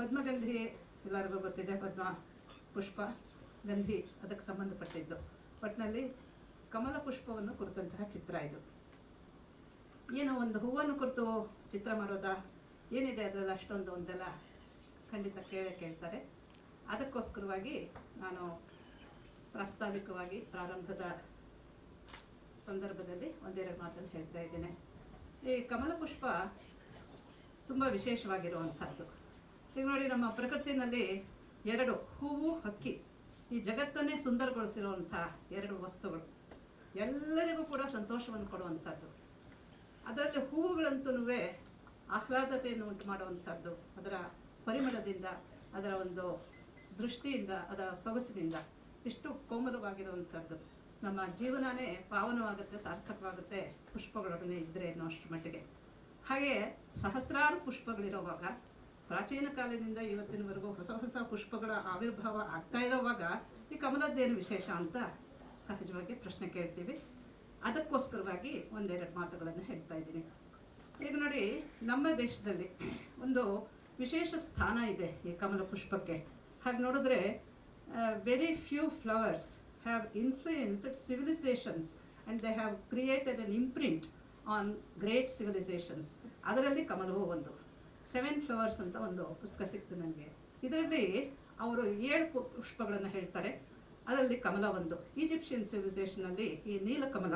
ಪದ್ಮಗಂಧಿ ಎಲ್ಲರಿಗೂ ಗೊತ್ತಿದೆ, ಪದ್ಮ ಪುಷ್ಪ ಗಂಧಿ ಅದಕ್ಕೆ ಸಂಬಂಧಪಟ್ಟಿದ್ದು. ಒಟ್ಟಿನಲ್ಲಿ ಕಮಲ ಪುಷ್ಪವನ್ನು ಕುರಿತಂತಹ ಚಿತ್ರ ಇದು. ಏನು ಒಂದು ಹೂವನ್ನು ಕುರಿತು ಚಿತ್ರ ಮಾಡೋದಾ? ಏನಿದೆ ಅದರಲ್ಲಿ ಅಷ್ಟೊಂದು ಒಂದೆಲ್ಲ ಖಂಡಿತ ಕೇಳೇ ಕೇಳ್ತಾರೆ. ಅದಕ್ಕೋಸ್ಕರವಾಗಿ ನಾನು ಪ್ರಾಸ್ತಾವಿಕವಾಗಿ ಪ್ರಾರಂಭದ ಸಂದರ್ಭದಲ್ಲಿ ಒಂದೆರಡು ಮಾತನ್ನು ಹೇಳ್ತಾ ಇದ್ದೇನೆ. ಈ ಕಮಲ ಪುಷ್ಪ ತುಂಬ ವಿಶೇಷವಾಗಿರುವಂಥದ್ದು ಈಗ ನೋಡಿ ನಮ್ಮ ಪ್ರಕೃತಿನಲ್ಲಿ ಎರಡು ಹೂವು, ಹಕ್ಕಿ. ಈ ಜಗತ್ತನ್ನೇ ಸುಂದರಗೊಳಿಸಿರುವಂಥ ಎರಡು ವಸ್ತುಗಳು. ಎಲ್ಲರಿಗೂ ಕೂಡ ಸಂತೋಷವನ್ನು ಕೊಡುವಂಥದ್ದು. ಅದರಲ್ಲಿ ಹೂವುಗಳಂತೂ ಆಹ್ಲಾದತೆಯನ್ನು ಉಂಟು ಮಾಡುವಂಥದ್ದು ಅದರ ಪರಿಮಳದಿಂದ, ಅದರ ಒಂದು ದೃಷ್ಟಿಯಿಂದ, ಅದರ ಸೊಗಸಿನಿಂದ ಎಷ್ಟು ಕೋಮಲವಾಗಿರುವಂಥದ್ದು. ನಮ್ಮ ಜೀವನನೇ ಪಾವನವಾಗುತ್ತೆ, ಸಾರ್ಥಕವಾಗುತ್ತೆ, ಪುಷ್ಪಗಳೊಡನೆ ಇದ್ದರೆ ಅನ್ನೋ ಅಷ್ಟರ ಮಟ್ಟಿಗೆ. ಹಾಗೆ ಸಹಸ್ರಾರು ಪುಷ್ಪಗಳಿರುವಾಗ ಪ್ರಾಚೀನ ಕಾಲದಿಂದ ಇವತ್ತಿನವರೆಗೂ ಹೊಸ ಹೊಸ ಪುಷ್ಪಗಳ ಆವಿರ್ಭಾವ ಆಗ್ತಾ ಇರೋವಾಗ ಈ ಕಮಲದ್ದೇನು ವಿಶೇಷ ಅಂತ ಸಹಜವಾಗಿ ಪ್ರಶ್ನೆ ಕೇಳ್ತೀವಿ. ಅದಕ್ಕೋಸ್ಕರವಾಗಿ ಒಂದೆರಡು ಮಾತುಗಳನ್ನು ಹೇಳ್ತಾ ಇದ್ದೀನಿ. ಈಗ ನೋಡಿ, ನಮ್ಮ ದೇಶದಲ್ಲಿ ಒಂದು ವಿಶೇಷ ಸ್ಥಾನ ಇದೆ ಈ ಕಮಲ ಪುಷ್ಪಕ್ಕೆ. ಹಾಗೆ ನೋಡಿದ್ರೆ very few flowers have influenced civilisations and they have created an imprint on great civilisations ಅದರಲ್ಲಿ ಕಮಲವು ಒಂದು. ಸೆವೆನ್ ಫ್ಲವರ್ಸ್ ಅಂತ ಒಂದು ಪುಸ್ತಕ ಸಿಕ್ತು ನನಗೆ. ಇದರಲ್ಲಿ ಅವರು ಏಳು ಪುಷ್ಪಗಳನ್ನು ಹೇಳ್ತಾರೆ. ಅದರಲ್ಲಿ ಕಮಲ ಒಂದು. ಈಜಿಪ್ಷಿಯನ್ ಸಿವಿಲೈಸೇಷನಲ್ಲಿ ಈ ನೀಲಕಮಲ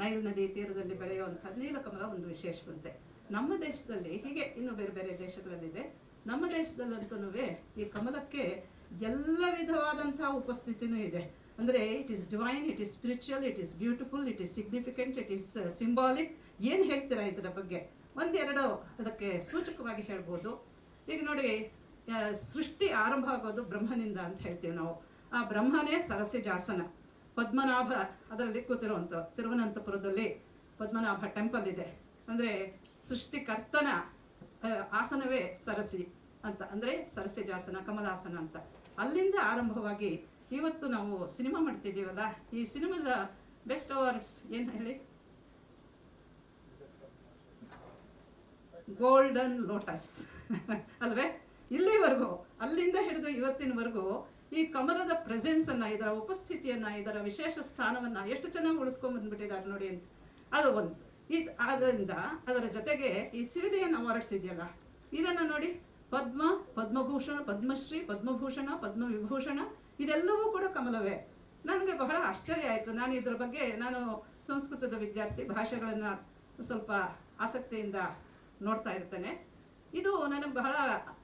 ನೈಲ್ ನದಿ ತೀರದಲ್ಲಿ ಬೆಳೆಯುವಂಥ ನೀಲಕಮಲ ಒಂದು ವಿಶೇಷವಂತೆ. ನಮ್ಮ ದೇಶದಲ್ಲಿ ಹೀಗೆ ಇನ್ನೂ ಬೇರೆ ಬೇರೆ ದೇಶಗಳಲ್ಲಿದೆ. ನಮ್ಮ ದೇಶದಲ್ಲಂತೂ ಈ ಕಮಲಕ್ಕೆ ಎಲ್ಲ ವಿಧವಾದಂತಹ ಉಪಸ್ಥಿತಿನೂ ಇದೆ. ಅಂದರೆ it is divine it is spiritual it is beautiful it is significant it is symbolic ಏನು ಹೇಳ್ತೀರಾ ಇದರ ಬಗ್ಗೆ? ಒಂದೆರಡು ಅದಕ್ಕೆ ಸೂಚಕವಾಗಿ ಹೇಳ್ಬೋದು. ಈಗ ನೋಡಿ ಸೃಷ್ಟಿ ಆರಂಭ ಆಗೋದು ಬ್ರಹ್ಮನಿಂದ ಅಂತ ಹೇಳ್ತೀವಿ ನಾವು. ಆ ಬ್ರಹ್ಮನೇ ಸರಸಿಜಾಸನ. ಪದ್ಮನಾಭ ಅದರಲ್ಲಿ ಕೂತಿರುವಂಥ ತಿರುವನಂತಪುರದಲ್ಲಿ ಪದ್ಮನಾಭ ಟೆಂಪಲ್ ಇದೆ. ಅಂದರೆ ಸೃಷ್ಟಿಕರ್ತನ ಆಸನವೇ ಸರಸಿ ಅಂತ. ಅಂದರೆ ಸರಸಿಜಾಸನ, ಕಮಲಾಸನ ಅಂತ. ಅಲ್ಲಿಂದ ಆರಂಭವಾಗಿ ಇವತ್ತು ನಾವು ಸಿನಿಮಾ ಮಾಡ್ತಿದ್ದೀವಲ್ಲ, ಈ ಸಿನಿಮಾದ ಬೆಸ್ಟ್ ಅವಾರ್ಡ್ಸ್ ಏನು ಹೇಳಿ? ಗೋಲ್ಡನ್ ಲೋಟಸ್ ಅಲ್ವೇ? ಇಲ್ಲಿವರೆಗೂ, ಅಲ್ಲಿಂದ ಹಿಡಿದು ಇವತ್ತಿನವರೆಗೂ ಈ ಕಮಲದ ಪ್ರೆಸೆನ್ಸ್ ಅನ್ನ, ಇದರ ಉಪಸ್ಥಿತಿಯನ್ನ, ಇದರ ವಿಶೇಷ ಸ್ಥಾನವನ್ನ ಎಷ್ಟು ಚೆನ್ನಾಗಿ ಉಳಿಸ್ಕೊಂಡ್ ಬಂದ್ಬಿಟ್ಟಿದ್ದಾರೆ ನೋಡಿ ಅಂತ. ಅದು ಒಂದು. ಇದು ಆದ್ದರಿಂದ ಅದರ ಜೊತೆಗೆ ಈ ಸಿವಿಲಿಯನ್ ಅವಾರ್ಡ್ಸ್ ಇದೆಯಲ್ಲ, ಇದನ್ನ ನೋಡಿ. ಪದ್ಮ, ಪದ್ಮಭೂಷಣ, ಪದ್ಮಶ್ರೀ, ಪದ್ಮಭೂಷಣ, ಪದ್ಮವಿಭೂಷಣ, ಇದೆಲ್ಲವೂ ಕೂಡ ಕಮಲವೇ. ನನಗೆ ಬಹಳ ಆಶ್ಚರ್ಯ ಆಯಿತು. ನಾನು ಇದ್ರ ಬಗ್ಗೆ, ನಾನು ಸಂಸ್ಕೃತದ ವಿದ್ಯಾರ್ಥಿ, ಭಾಷೆಗಳನ್ನ ಸ್ವಲ್ಪ ಆಸಕ್ತಿಯಿಂದ ನೋಡ್ತಾ ಇರ್ತೇನೆ. ಇದು ನನಗೆ ಬಹಳ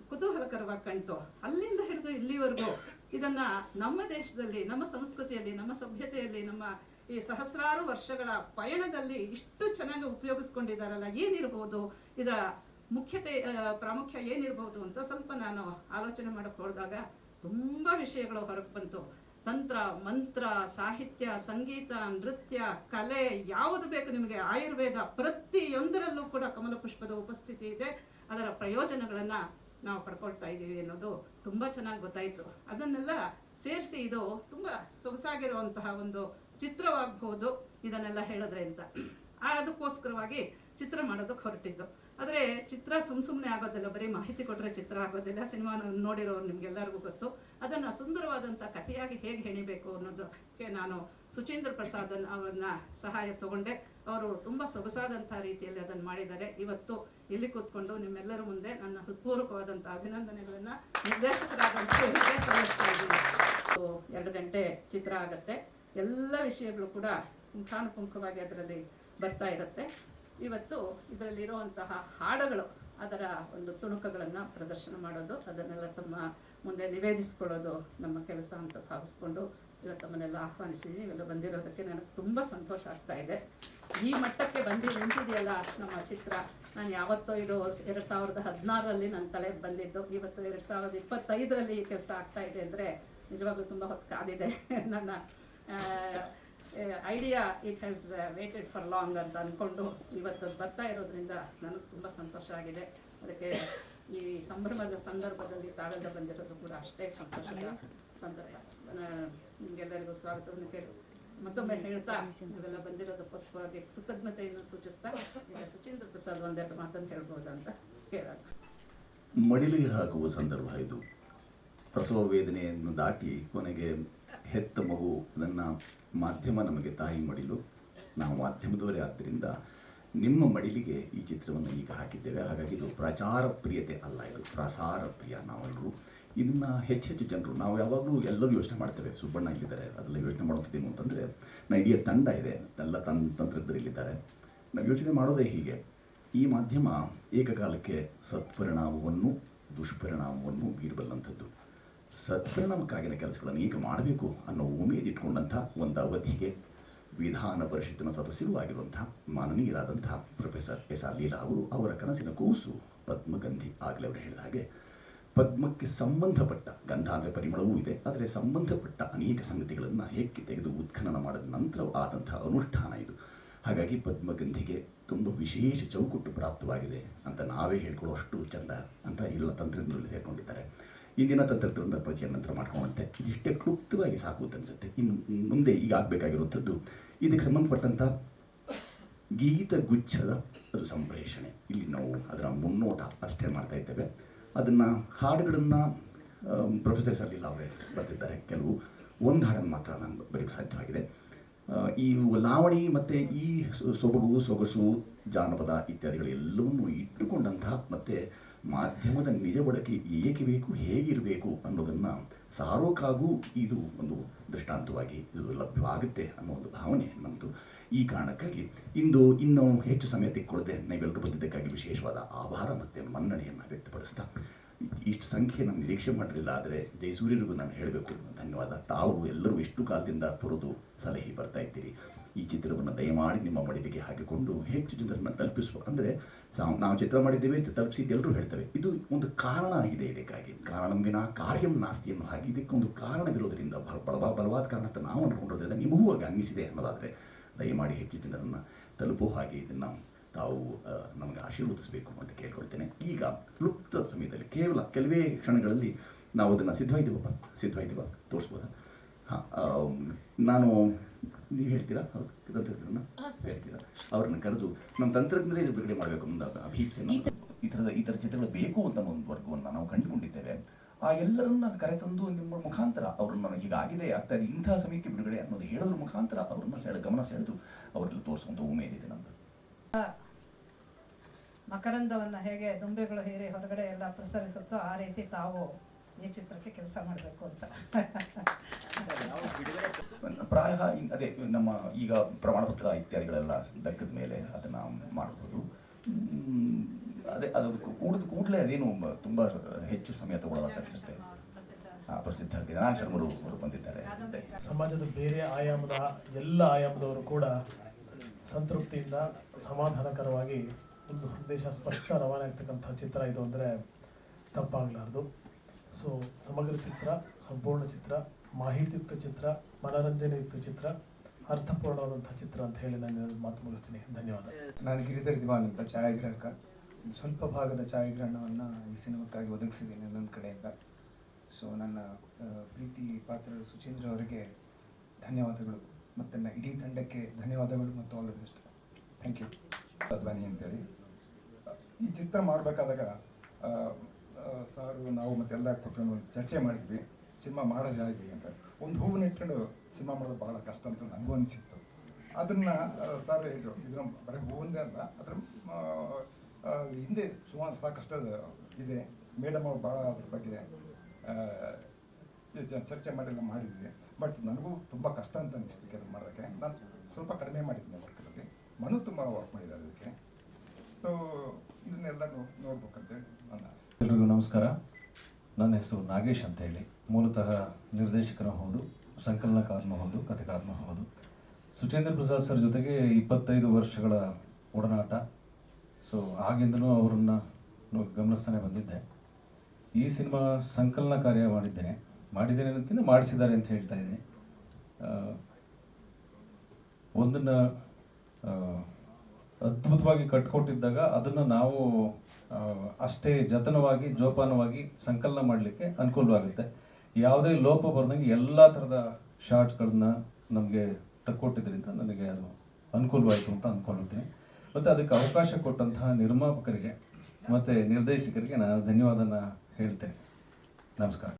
ಕುತೂಹಲಕರವಾಗಿ ಕಾಣ್ತು. ಅಲ್ಲಿಂದ ಹಿಡಿದು ಇಲ್ಲಿವರೆಗೂ ಇದನ್ನ ನಮ್ಮ ದೇಶದಲ್ಲಿ, ನಮ್ಮ ಸಂಸ್ಕೃತಿಯಲ್ಲಿ, ನಮ್ಮ ಸಭ್ಯತೆಯಲ್ಲಿ, ನಮ್ಮ ಈ ಸಹಸ್ರಾರು ವರ್ಷಗಳ ಪಯಣದಲ್ಲಿ ಇಷ್ಟು ಚೆನ್ನಾಗಿ ಉಪಯೋಗಿಸ್ಕೊಂಡಿದ್ದಾರಲ್ಲ, ಏನಿರ್ಬೋದು? ಇದರ ಮುಖ್ಯತೆ ಪ್ರಾಮುಖ್ಯ ಏನಿರ್ಬೋದು ಅಂತ ಸ್ವಲ್ಪ ನಾನು ಆಲೋಚನೆ ಮಾಡಕ್ಕೆ ಹೋದಾಗ ತುಂಬಾ ವಿಷಯಗಳು ಹೊರಗೆ ಬಂತು. ತಂತ್ರ, ಮಂತ್ರ, ಸಾಹಿತ್ಯ, ಸಂಗೀತ, ನೃತ್ಯ, ಕಲೆ ಯಾವುದು ಬೇಕು ನಿಮಗೆ? ಆಯುರ್ವೇದ ಪ್ರತಿಯೊಂದರಲ್ಲೂ ಕೂಡ ಕಮಲ ಪುಷ್ಪದ ಉಪಸ್ಥಿತಿ ಇದೆ. ಅದರ ಪ್ರಯೋಜನಗಳನ್ನ ನಾವು ಪಡ್ಕೊಳ್ತಾ ಇದ್ದೀವಿ ಅನ್ನೋದು ತುಂಬಾ ಚೆನ್ನಾಗಿ ಗೊತ್ತಾಯಿತು. ಅದನ್ನೆಲ್ಲ ಸೇರಿಸಿ ಇದು ತುಂಬಾ ಸೊಗಸಾಗಿರುವಂತಹ ಒಂದು ಚಿತ್ರವಾಗಬಹುದು ಇದನ್ನೆಲ್ಲ ಹೇಳಿದ್ರೆ ಅಂತ. ಅದಕ್ಕೋಸ್ಕರವಾಗಿ ಚಿತ್ರ ಮಾಡೋದಕ್ಕೆ ಹೊರಟಿದ್ದು. ಆದರೆ ಚಿತ್ರ ಸುಮ್ ಸುಮ್ಮನೆ ಆಗೋದಿಲ್ಲ, ಬರೀ ಮಾಹಿತಿ ಕೊಟ್ಟರೆ ಚಿತ್ರ ಆಗೋದಿಲ್ಲ ಸಿನಿಮಾ ನೋಡಿರೋರು ನಿಮ್ಗೆಲ್ಲರಿಗೂ ಗೊತ್ತು. ಅದನ್ನು ಸುಂದರವಾದಂಥ ಕಥೆಯಾಗಿ ಹೇಗೆ ಹೆಣಿಬೇಕು ಅನ್ನೋದಕ್ಕೆ ನಾನು ಸುಚೇಂದ್ರ ಪ್ರಸಾದ್ ಅವರನ್ನ ಸಹಾಯ ತಗೊಂಡೆ. ಅವರು ತುಂಬ ಸೊಗಸಾದಂಥ ರೀತಿಯಲ್ಲಿ ಅದನ್ನು ಮಾಡಿದ್ದಾರೆ. ಇವತ್ತು ಇಲ್ಲಿ ಕೂತ್ಕೊಂಡು ನಿಮ್ಮೆಲ್ಲರ ಮುಂದೆ ನನ್ನ ಹೃತ್ಪೂರ್ವಕವಾದಂಥ ಅಭಿನಂದನೆಗಳನ್ನ ನಿರ್ದೇಶಕರಾದಂಥ ಸಲ್ಲಿಸ್ತಾ ಇದ್ದೀನಿ. ಎರಡು ಗಂಟೆ ಚಿತ್ರ ಆಗತ್ತೆ. ಎಲ್ಲ ವಿಷಯಗಳು ಕೂಡ ಪುಂಖಾನುಪುಂಖವಾಗಿ ಅದರಲ್ಲಿ ಬರ್ತಾ ಇರುತ್ತೆ. ಇವತ್ತು ಇದರಲ್ಲಿರುವಂತಹ ಹಾಡುಗಳು ಅದರ ಒಂದು ತುಣುಕಗಳನ್ನು ಪ್ರದರ್ಶನ ಮಾಡೋದು, ಅದನ್ನೆಲ್ಲ ತಮ್ಮ ಮುಂದೆ ನಿವೇದಿಸ್ಕೊಳ್ಳೋದು ನಮ್ಮ ಕೆಲಸ ಅಂತ ಭಾವಿಸ್ಕೊಂಡು ಇವತ್ತು ತಮ್ಮನ್ನೆಲ್ಲ ಆಹ್ವಾನಿಸಿದ್ದೀನಿ ಇವೆಲ್ಲ ಬಂದಿರೋದಕ್ಕೆ ನನಗೆ ತುಂಬ ಸಂತೋಷ ಆಗ್ತಾ ಇದೆ. ಈ ಮಟ್ಟಕ್ಕೆ ಬಂದು ನಿಂತಿದೆಯಲ್ಲ ನಮ್ಮ ಚಿತ್ರ. ನಾನು ಯಾವತ್ತೋ ಇದು ಎರಡು ಸಾವಿರದ ಹದಿನಾರರಲ್ಲಿ ನನ್ನ ತಲೆಗೆ ಬಂದಿದ್ದು. ಇವತ್ತು ಎರಡು ಸಾವಿರದ ಇಪ್ಪತ್ತೈದರಲ್ಲಿ ಈ ಕೆಲಸ ಆಗ್ತಾ ಇದೆ ಅಂದರೆ ನಿಜವಾಗ್ಲೂ ತುಂಬ ಹೊತ್ತು ಕಾದಿದೆ. ನನ್ನ idea it has waited for long ಅಂತ ಅಂದ್ಕೊಂಡು ಇವತ್ತು ಅದು ಬರ್ತಾ ಇರೋದ್ರಿಂದ ನನಗೆ ತುಂಬ ಸಂತೋಷ ಆಗಿದೆ. ಅದಕ್ಕೆ ಈ ಸಂಭ್ರಮದ ಸಂದರ್ಭದಲ್ಲಿ ತಾವೆಲ್ಲ ಬಂದಿರೋದು ಕೂಡ ಅಷ್ಟೇ ಸಂತೋಷದ ಸಂದರ್ಭ. ನಿಮಗೆಲ್ಲರಿಗೂ ನಿಮ್ಗೆಲ್ಲರಿಗೂ ಸ್ವಾಗತವನ್ನು ಕೇಳಿ ಮತ್ತೊಮ್ಮೆ ಹೇಳ್ತಾ ಇವೆಲ್ಲ ಬಂದಿರೋದಕ್ಕೋಸ್ಕರವಾಗಿ ಕೃತಜ್ಞತೆಯನ್ನು ಸೂಚಿಸ್ತಾ ಈಗ ಸುಚೇಂದ್ರ ಪ್ರಸಾದ್ ಒಂದೆರಡು ಮಾತನ್ನು ಹೇಳ್ಬೋದು ಅಂತ ಕೇಳೋಣ. ಮಡಿಲಿಗೆ ಹಾಕುವ ಸಂದರ್ಭ ಇದು. ಪ್ರಸವ ವೇದನೆಯನ್ನು ದಾಟಿ ಕೊನೆಗೆ ಹೆತ್ತ ಮಗು ನನ್ನ ಮಾಧ್ಯಮ ನಮಗೆ ತಾಯಿ ಮಡಿಲು. ನಾವು ಮಾಧ್ಯಮದವರೇ ಆದ್ದರಿಂದ ನಿಮ್ಮ ಮಡಿಲಿಗೆ ಈ ಚಿತ್ರವನ್ನು ಈಗ ಹಾಕಿದ್ದೇವೆ. ಹಾಗಾಗಿ ಇದು ಪ್ರಚಾರ ಪ್ರಿಯತೆ ಅಲ್ಲ, ಇದು ಪ್ರಸಾರ ಪ್ರಿಯ ನಾವೆಲ್ಲರೂ ಇದನ್ನು ಹೆಚ್ಚು ಹೆಚ್ಚು ಜನರು, ನಾವು ಯಾವಾಗಲೂ ಎಲ್ಲರೂ ಯೋಚನೆ ಮಾಡ್ತೇವೆ, ಸುಬ್ಬಣ್ಣ ಇಲ್ಲಿದ್ದಾರೆ, ಅದೆಲ್ಲ ಯೋಚನೆ ಮಾಡುತ್ತಿದ್ದೀನಿ ಅಂತಂದರೆ, ನಾ ಇಡೀ ತಂಡ ಇದೆ, ಎಲ್ಲ ತನ್ ತಂತ್ರಜ್ಞರು ಇಲ್ಲಿದ್ದಾರೆ. ನಾವು ಯೋಚನೆ ಮಾಡೋದೇ ಹೀಗೆ. ಈ ಮಾಧ್ಯಮ ಏಕಕಾಲಕ್ಕೆ ಸತ್ಪರಿಣಾಮವನ್ನು, ದುಷ್ಪರಿಣಾಮವನ್ನು ಬೀರಬಲ್ಲಂಥದ್ದು. ಸತ್ಪರಿಣಾಮಕ್ಕಾಗಿನ ಕೆಲಸಗಳನ್ನು ಈಗ ಮಾಡಬೇಕು ಅನ್ನೋ ಉಮೇದು ಇಟ್ಕೊಂಡಂಥ ಒಂದು ಅವಧಿಗೆ ವಿಧಾನ ಪರಿಷತ್ತಿನ ಸದಸ್ಯರೂ ಆಗಿರುವಂಥ ಮಾನನೀಯರಾದಂಥ ಪ್ರೊಫೆಸರ್ ಎಸ್ ಆರ್ ಲೀಲಾ ಅವರು ಅವರ ಕನಸಿನ ಕೂಸು ಪದ್ಮಗಂಧಿ ಆಗಲೇ ಅವರು ಹೇಳಿದ ಹಾಗೆ, ಪದ್ಮಕ್ಕೆ ಸಂಬಂಧಪಟ್ಟ ಗಂಧಾಂಗ ಪರಿಮಳವೂ ಇದೆ, ಆದರೆ ಸಂಬಂಧಪಟ್ಟ ಅನೇಕ ಸಂಗತಿಗಳನ್ನು ಹೆಕ್ಕಿ ತೆಗೆದು ಉತ್ಖನನ ಮಾಡಿದ ನಂತರ ಆದಂಥ ಅನುಷ್ಠಾನ ಇದು. ಹಾಗಾಗಿ ಪದ್ಮಗಂಧಿಗೆ ತುಂಬ ವಿಶೇಷ ಚೌಕಟ್ಟು ಪ್ರಾಪ್ತವಾಗಿದೆ ಅಂತ ನಾವೇ ಹೇಳ್ಕೊಳ್ಳೋ ಅಷ್ಟು ಚಂದ ಅಂತ ಎಲ್ಲ ತಂತ್ರಜ್ಞರಲ್ಲಿ ಸೇರ್ಕೊಂಡಿದ್ದಾರೆ ಇಂದಿನ ತಂತ್ರಜ್ಞರ ಪರಿಚಯ ನಂತರ ಮಾಡ್ಕೊಂಡಂತೆ. ಇದಿಷ್ಟೇ ಕ್ಲುಪ್ತವಾಗಿ ಸಾಕು ಅಂತ ಅನ್ಸುತ್ತೆ. ಇನ್ನು ಮುಂದೆ ಈಗ ಆಗಬೇಕಾಗಿರುವಂಥದ್ದು, ಇದಕ್ಕೆ ಸಂಬಂಧಪಟ್ಟಂಥ ಗೀತ ಗುಚ್ಛದ ಅದು ಸಂಪ್ರೇಷಣೆ. ಇಲ್ಲಿ ನಾವು ಅದರ ಮುನ್ನೋಟ ಅಷ್ಟೇ ಮಾಡ್ತಾ ಇದ್ದೇವೆ. ಅದನ್ನು ಹಾಡುಗಳನ್ನು ಪ್ರೊಫೆಸರ್ ಸಲೀಲ್ ಅವರೇ ಬರೆದಿದ್ದಾರೆ ಕೆಲವು ಒಂದು ಹಾಡನ್ನು ಮಾತ್ರ ನಾನು ಬರೆಯೋಕ್ಕೆ ಸಾಧ್ಯವಾಗಿದೆ. ಈ ಲಾವಣಿ ಮತ್ತು ಈ ಸೊಬಗು, ಸೊಗಸು, ಜಾನಪದ ಇತ್ಯಾದಿಗಳು ಎಲ್ಲವನ್ನು ಇಟ್ಟುಕೊಂಡಂತಹ ಮತ್ತು ಮಾಧ್ಯಮದ ನಿಜ ಬಳಕೆ ಏಕೆ ಬೇಕು ಹೇಗಿರಬೇಕು ಅನ್ನೋದನ್ನು ಸಾರೋಕಾಗೂ ಇದು ಒಂದು ದೃಷ್ಟಾಂತವಾಗಿ ಇದು ಲಭ್ಯವಾಗುತ್ತೆ ಅನ್ನೋ ಒಂದು ಭಾವನೆ ನಮ್ಮದು ಈ ಕಾರಣಕ್ಕಾಗಿ ಇಂದು ಇನ್ನೂ ಹೆಚ್ಚು ಸಮಯ ತೆಕ್ಕೊಳ್ಳದೆ ನೀವೆಲ್ಲರೂ ಬಂದಿದ್ದಕ್ಕಾಗಿ ವಿಶೇಷವಾದ ಆಭಾರ ಮತ್ತು ಮನ್ನಣೆಯನ್ನು ವ್ಯಕ್ತಪಡಿಸ್ತಾ ಇಷ್ಟು ಸಂಖ್ಯೆ ನಾನು ನಿರೀಕ್ಷೆ ಮಾಡಿರಲಿಲ್ಲ, ಆದರೆ ಜಯಸೂರ್ಯರಿಗೂ ನಾನು ಹೇಳಬೇಕು. ಧನ್ಯವಾದ. ತಾವು ಎಲ್ಲರೂ ಇಷ್ಟು ಕಾಲದಿಂದ ತೊರೆದು ಸಲಹೆ ಬರ್ತಾ ಇದ್ದೀರಿ? ಈ ಚಿತ್ರವನ್ನು ದಯಮಾಡಿ ನಿಮ್ಮ ಮಡಿಲಿಗೆ ಹಾಕಿಕೊಂಡು ಹೆಚ್ಚು ಜನರನ್ನು ತಲುಪಿಸುವ. ಅಂದರೆ ನಾವು ಚಿತ್ರ ಮಾಡಿದ್ದೇವೆ ಅಂತ ತಲುಪಿಸಿ ಎಲ್ಲರೂ ಹೇಳ್ತೇವೆ. ಇದು ಒಂದು ಕಾರಣ ಆಗಿದೆ ಇದಕ್ಕಾಗಿ. ಕಾರಣಂ ವಿನ, ಕಾರ್ಯಂ ನಾಸ್ತಿ ಅನ್ನೋ ಹಾಗೆ ಇದಕ್ಕೊಂದು ಕಾರಣವಿರೋದರಿಂದ ಬಲ ಬಲವಾ ಬಲವಾದ ಕಾರಣ ಅಂತ ನಾವು ಅಂದ್ಕೊಂಡಿರೋದ್ರಿಂದ ನಿಮಗೂ ಹಾಗೆ ಅನ್ನಿಸಿದೆ ಅನ್ನೋದಾದರೆ ದಯಮಾಡಿ ಹೆಚ್ಚು ಜನರನ್ನು ತಲುಪೋ. ಹಾಗೆ ಇದನ್ನು ತಾವು ನಮಗೆ ಆಶೀರ್ವದಿಸಬೇಕು ಅಂತ ಕೇಳ್ಕೊಳ್ತೇನೆ. ಈಗ ಕ್ಲುಪ್ತ ಸಮಯದಲ್ಲಿ ಕೇವಲ ಕೆಲವೇ ಕ್ಷಣಗಳಲ್ಲಿ ನಾವು ಅದನ್ನು ಸಿದ್ಧವಾಗಿದ್ದೀವಪ್ಪ ಸಿದ್ಧವಾಗಿದ್ದೀವ ತೋರಿಸ್ಬೋದಾ? ನಾನು ನೀವು ಹೇಳ್ತೀರಾ? ಹೌದು, ತಂತ್ರಜ್ಞರನ್ನ ಹೇಳ್ತೀರಾ? ಅವ್ರನ್ನ ಕರೆದು ನಮ್ಮ ತಂತ್ರಜ್ಞರೇ ಇದು ಬಿಡುಗಡೆ ಮಾಡಬೇಕು ಅನ್ನೋ ಅಭೀಪ್ಸೆ. ಈ ಥರದ ಈ ಥರ ಚಿತ್ರಗಳು ಬೇಕು ಅಂತ ಒಂದು ವರ್ಗವನ್ನು ನಾವು ಕಂಡುಕೊಂಡಿದ್ದೇವೆ. ಆ ಎಲ್ಲರನ್ನ ಕರೆತಂದು ನಿಮ್ಮ ಮುಖಾಂತರ ಅವ್ರನ್ನ ಹೀಗಾಗಿದೆ ಆಗ್ತಾ ಇದೆ ಇಂಥ ಸಮಯಕ್ಕೆ ಬಿಡುಗಡೆ ಅನ್ನೋದು ಹೇಳೋದ್ರ ಮುಖಾಂತರ ಅವ್ರನ್ನ ಸೆಳೆ ಗಮನ ಸೆಳೆದು ಅವರಲ್ಲಿ ತೋರಿಸುವಂಥ ಉಮೇದಿದೆ ನಮ್ದು. ಮಕರಂದವನ್ನು ಹೇಗೆ ದುಂಬೆಗಳು ಹೇರಿ ಹೊರಗಡೆ ಎಲ್ಲ ಪ್ರಸರಿಸುತ್ತೋ ಆ ರೀತಿ ತಾವು ಈ ಚಿತ್ರಕ್ಕೆ ಕೆಲಸ ಮಾಡಬೇಕು ಅಂತ. ಪ್ರಾಯ ಅದೇ ನಮ್ಮ ಈಗ ಪ್ರಮಾಣ ಪತ್ರ ಇತ್ಯಾದಿಗಳೆಲ್ಲ ದಕ್ಕದ ಮೇಲೆ ಅದನ್ನು ಮಾಡಬಹುದು ಮ್, ಅದೇ ಅದು ಕೂಡಿದ ಕೂಡಲೇ ಅದೇನು ತುಂಬ ಹೆಚ್ಚು ಸಮಯ ತಗೊಳ್ಳೋದು ಅಂತ ಅನಿಸುತ್ತೆ ಪ್ರಸಿದ್ಧ ಜ್ಞಾನ ಶರ್ಮರು ಅವರು ಬಂದಿದ್ದಾರೆ. ಸಮಾಜದ ಬೇರೆ ಆಯಾಮದ ಎಲ್ಲ ಆಯಾಮದವರು ಕೂಡ ಸಂತೃಪ್ತಿಯಿಂದ ಸಮಾಧಾನಕರವಾಗಿ ಒಂದು ಸಂದೇಶ ಸ್ಪಷ್ಟ ರವಾನೆ ಆಗ್ತಕ್ಕಂಥ ಚಿತ್ರ ಇದು ಅಂದರೆ ತಪ್ಪಾಗಲಾರ್ದು. ಸೊ ಸಮಗ್ರ ಚಿತ್ರ ಸಂಪೂರ್ಣ ಚಿತ್ರ ಮಾಹಿತಿಯುಕ್ತ ಚಿತ್ರ ಮನರಂಜನೆಯುಕ್ತ ಚಿತ್ರ ಅರ್ಥಪೂರ್ಣವಾದಂಥ ಚಿತ್ರ ಅಂತ ಹೇಳಿ ನಾನು ಮಾತು ಮುಗಿಸ್ತೀನಿ. ಧನ್ಯವಾದ. ನಾನು ಗಿರಿಧರ್ ದಿವಾನ್ ಅಂತ ಛಾಯಾಗ್ರಾಹಕ. ಸ್ವಲ್ಪ ಭಾಗದ ಛಾಯಾಗ್ರಹಣವನ್ನು ಈ ಸಿನಿಮಾಕ್ಕಾಗಿ ಒದಗಿಸಿದ್ದೀನಿ ನನ್ನ ಕಡೆಯಿಂದ. ಸೊ ನನ್ನ ಪ್ರೀತಿ ಪಾತ್ರ ಸುಚೇಂದ್ರ ಅವರಿಗೆ ಧನ್ಯವಾದಗಳು. ಮತ್ತು ನನ್ನ ಇಡೀ ತಂಡಕ್ಕೆ ಧನ್ಯವಾದಗಳು ಮತ್ತು all the best thank you Advani ಅಂತೇಳಿ. ಈ ಚಿತ್ರ ಮಾಡಬೇಕಾದಾಗ ಸಾರು, ನಾವು ಮತ್ತೆಲ್ಲ ಒಂದು ಚರ್ಚೆ ಮಾಡಿದ್ವಿ. ಸಿನಿಮಾ ಮಾಡೋದು ಹೇಗೆ ಅಂತ. ಒಂದು ಹೂವನ್ನ ಇಟ್ಕೊಂಡು ಸಿನಿಮಾ ಮಾಡೋದು ಭಾಳ ಕಷ್ಟ ಅಂತ ನನಗೂ ಅನಿಸಿತ್ತು. ಅದನ್ನು ಸರ್ ಹೇಳಿದ್ರು. ಇದ್ರ ಬರೀ ಹೂವಂದೇ ಅಲ್ಲ, ಅದ್ರ ಹಿಂದೆ ಸುಮಾರು ಸಾಕಷ್ಟು ಇದೆ. ಮೇಡಮ್ ಅವ್ರು ಭಾಳ ಅದ್ರ ಬಗ್ಗೆ ಚರ್ಚೆ ಮಾಡಿಲ್ಲ, ಮಾಡಿದ್ವಿ. ಬಟ್ ನನಗೂ ತುಂಬ ಕಷ್ಟ ಅಂತ ಅನಿಸ್ತು ಕೆಲವು ಮಾಡೋಕ್ಕೆ. ನಾನು ಸ್ವಲ್ಪ ಕಡಿಮೆ ಮಾಡಿದ್ದೀನಿ ವರ್ಕಲ್ಲಿ. ಮನು ತುಂಬ ವರ್ಕ್ ಮಾಡಿದ್ದಾರೆ ಅದಕ್ಕೆ. ಸೊ ಇದನ್ನೆಲ್ಲ ನೋಡ್ಬೇಕಂತೇಳಿ ಎಲ್ರಿಗೂ ನಮಸ್ಕಾರ. ನನ್ನ ಹೆಸರು ನಾಗೇಶ್ ಅಂತ ಹೇಳಿ. ಮೂಲತಃ ನಿರ್ದೇಶಕನ ಹೌದು, ಸಂಕಲನಕಾರನೂ ಹೌದು, ಕಥೆಕಾರನೂ ಹೌದು. ಸುಚೇಂದ್ರ ಪ್ರಸಾದ್ ಸರ್ ಜೊತೆಗೆ ಇಪ್ಪತ್ತೈದು ವರ್ಷಗಳ ಒಡನಾಟ. ಸೊ ಆಗಿಂದನೂ ಅವರನ್ನು ಗಮನಿಸ್ತಾನೆ ಬಂದಿದ್ದೆ. ಈ ಸಿನಿಮಾ ಸಂಕಲನ ಕಾರ್ಯ ಮಾಡಿದ್ದೇನೆ. ಮಾಡಿದ್ದೇನೆ ಅನ್ನೋದಕ್ಕಿಂತ ಮಾಡಿಸಿದ್ದಾರೆ ಅಂತ ಹೇಳ್ತಾ ಇದ್ದೀನಿ. ಒಂದನ್ನು ಅದ್ಭುತವಾಗಿ ಕಟ್ಕೊಟ್ಟಿದ್ದಾಗ ಅದನ್ನು ನಾವು ಅಷ್ಟೇ ಜತನವಾಗಿ, ಜೋಪಾನವಾಗಿ ಸಂಕಲನ ಮಾಡಲಿಕ್ಕೆ ಅನುಕೂಲವಾಗುತ್ತೆ. ಯಾವುದೇ ಲೋಪ ಬರ್ದಂಗೆ ಎಲ್ಲ ಥರದ ಶಾರ್ಟ್ಸ್ಗಳನ್ನ ನಮಗೆ ತಕ್ಕೊಟ್ಟಿದ್ದರಿಂದ ನನಗೆ ಅದು ಅನುಕೂಲವಾಯಿತು ಅಂತ ಅಂದ್ಕೊಂಡಿರ್ತೀನಿ ಮತ್ತು ಅದಕ್ಕೆ ಅವಕಾಶ ಕೊಟ್ಟಂತಹ ನಿರ್ಮಾಪಕರಿಗೆ ಮತ್ತು ನಿರ್ದೇಶಕರಿಗೆ ನಾನು ಧನ್ಯವಾದನ ಹೇಳ್ತೇನೆ. ನಮಸ್ಕಾರ.